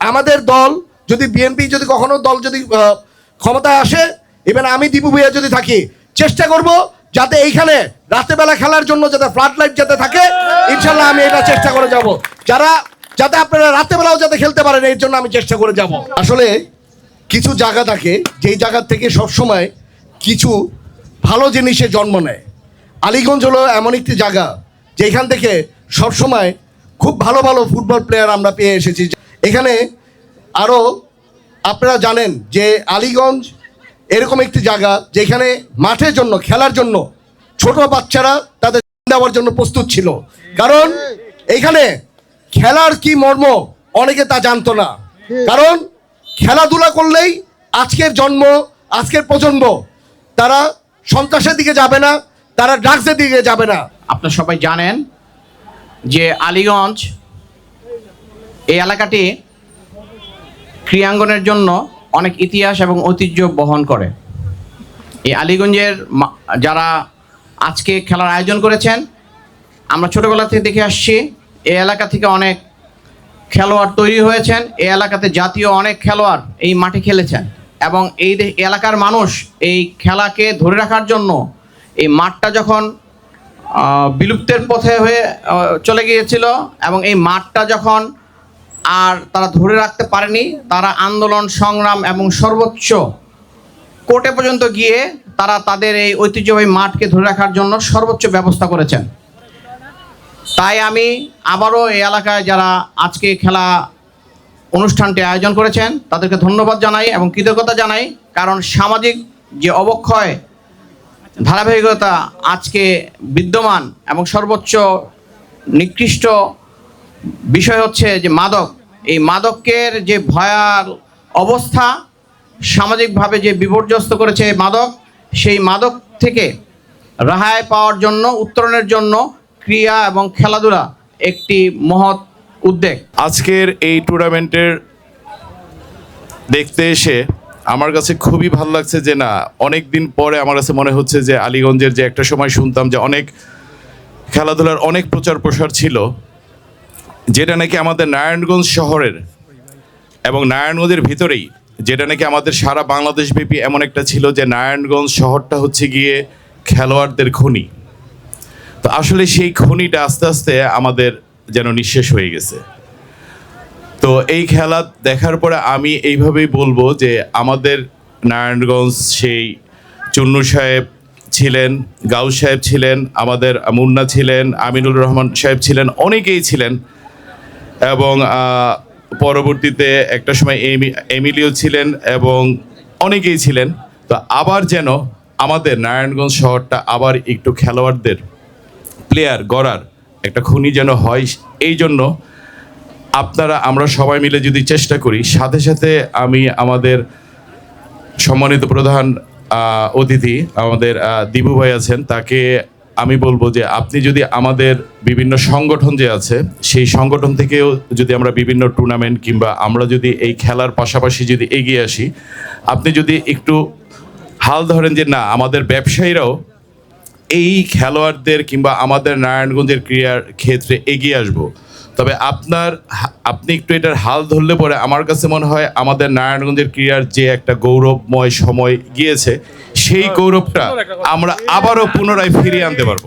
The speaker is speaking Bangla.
আমাদের দল, যদি বিএনপি, যদি কখনো দল যদি ক্ষমতায় আসে ইভেন আমি দীপু ভুইয়া যদি থাকি, চেষ্টা করব যাতে এইখানে রাতেবেলা খেলার জন্য যাতে ফ্লাড লাইট যাতে থাকে, ইনশাল্লাহ আমি এটা চেষ্টা করে যাব। যারা, যাতে আপনারা রাতেবেলাও যাতে খেলতে পারেন, এর জন্য আমি চেষ্টা করে যাব। আসলে কিছু জায়গা থাকে, যেই জায়গা থেকে সবসময় কিছু ভালো জিনিসে জন্ম নেয়। আলিগঞ্জ হলো এমন একটি জায়গা, যেখান থেকে সবসময় খুব ভালো ভালো ফুটবল প্লেয়ার আমরা পেয়ে এসেছি। এখানে আরও আপনারা জানেন যে আলীগঞ্জ এরকম একটি জায়গা যেখানে মাঠের জন্য, খেলার জন্য ছোট বাচ্চারা তাদের দেওয়ার জন্য প্রস্তুত ছিল। কারণ এইখানে খেলার কি মর্ম অনেকে তা জানতো না। কারণ খেলাধুলা করলেই আজকের জন্ম, আজকের প্রজন্ম, তারা সন্ত্রাসের দিকে যাবে না, তারা ড্রাগসের দিকে যাবে না। আপনারা সবাই জানেন যে আলীগঞ্জ এই এলাকাটি ক্রিয়াঙ্গনের জন্য অনেক ইতিহাস এবং ঐতিহ্য বহন করে। এই আলীগঞ্জের যারা আজকে খেলার আয়োজন করেছেন, আমরা ছোটোবেলা থেকে দেখে আসছি, এই এলাকা থেকে অনেক খেলোয়াড় তৈরি হয়েছেন, এই এলাকাতে জাতীয় অনেক খেলোয়াড় এই মাঠে খেলেছেন এবং এই এলাকার মানুষ এই খেলাকে ধরে রাখার জন্য এই মাঠটা যখন বিলুপ্তের পথে হয়ে চলে গিয়েছিল এবং এই মাঠটা যখন আর তারা ধরে রাখতে পারেনি। তারা আন্দোলন, সংগ্রাম এবং সর্বোচ্চ কোর্টে পর্যন্ত গিয়ে তারা তাদের এই ঐতিহ্যবাহী মাঠকে ধরে রাখার জন্য সর্বোচ্চ ব্যবস্থা করেছেন। তাই আমি আবারও এই এলাকায় যারা আজকে খেলা অনুষ্ঠানটি আয়োজন করেছেন, তাদেরকে ধন্যবাদ জানাই এবং কৃতজ্ঞতা জানাই। কারণ সামাজিক যে অবক্ষয়, ধারাবাহিকতা আজকে বিদ্যমান এবং সর্বোচ্চ নিকৃষ্ট বিষয় হচ্ছে যে মাদক। এই মাদকের যে ভয়াল অবস্থা, সামাজিকভাবে যে বিপর্যস্ত করেছে মাদক, সেই মাদক থেকে রেহাই পাওয়ার জন্য, উত্তরণের জন্য ক্রিয়া এবং খেলাধুলা একটি মহৎ উদ্যোগ। আজকের এই টুর্নামেন্টের দেখতে এসে আমার কাছে খুবই ভালো লাগছে যে না অনেক দিন পরে আমার কাছে মনে হচ্ছে যে আলীগঞ্জের যে একটা সময় শুনতাম যে অনেক খেলাধুলার অনেক প্রচার প্রসার ছিল। যেটা নাকি আমাদের নারায়ণগঞ্জ শহরের এবং নারায়ণগঞ্জের ভিতরেই, যেটা নাকি আমাদের সারা বাংলাদেশ ব্যাপী এমন একটা ছিল যে নারায়ণগঞ্জ শহরটা হচ্ছে গিয়ে খেলোয়াড়দের খনি। তো আসলে সেই খনিটা আস্তে আস্তে আমাদের যেন নিঃশেষ হয়ে গেছে। তো এই খেলা দেখার পরে আমি এইভাবেই বলব যে আমাদের নারায়ণগঞ্জ সেই চুন্নু সাহেব ছিলেন, গাউ সাহেব ছিলেন, আমাদের মুন্না ছিলেন, আমিনুল রহমান সাহেব ছিলেন, অনেকেই ছিলেন। এবং পরবর্তীতে একটা সময় এমি, এমিলিও ছিলেন এবং অনেকেই ছিলেন। তো আবার যেন আমাদের নারায়ণগঞ্জ শহরটা আবার একটু খেলোয়াড়দের প্লেয়ার গড়ার একটা খুনি যেন হয়, এই জন্য আপনারা, আমরা সবাই মিলে যদি চেষ্টা করি, সাথে সাথে আমি আমাদের সম্মানিত প্রধান অতিথি আমাদের দিবু ভাই আছেন, তাকে আমি বলব যে আপনি যদি আমাদের বিভিন্ন সংগঠন যে আছে, সেই সংগঠন থেকেও যদি আমরা বিভিন্ন টুর্নামেন্ট কিংবা আমরা যদি এই খেলার পাশাপাশি যদি এগিয়ে আসি, আপনি যদি একটু হাল ধরেন যে না, আমাদের ব্যবসায়ীরাও এই খেলোয়াড়দের কিংবা আমাদের নারায়ণগঞ্জের ক্রীড়ার ক্ষেত্রে এগিয়ে আসব। তবে আপনার আপনি একটু এটার হাল ধরলে পরে আমার কাছে মনে হয় আমাদের নারায়ণগঞ্জের ক্রীড়ার যে একটা গৌরবময় সময় গিয়েছে সেই গৌরবটা আমরা আবারও পুনরায় ফিরিয়ে আনতে পারব।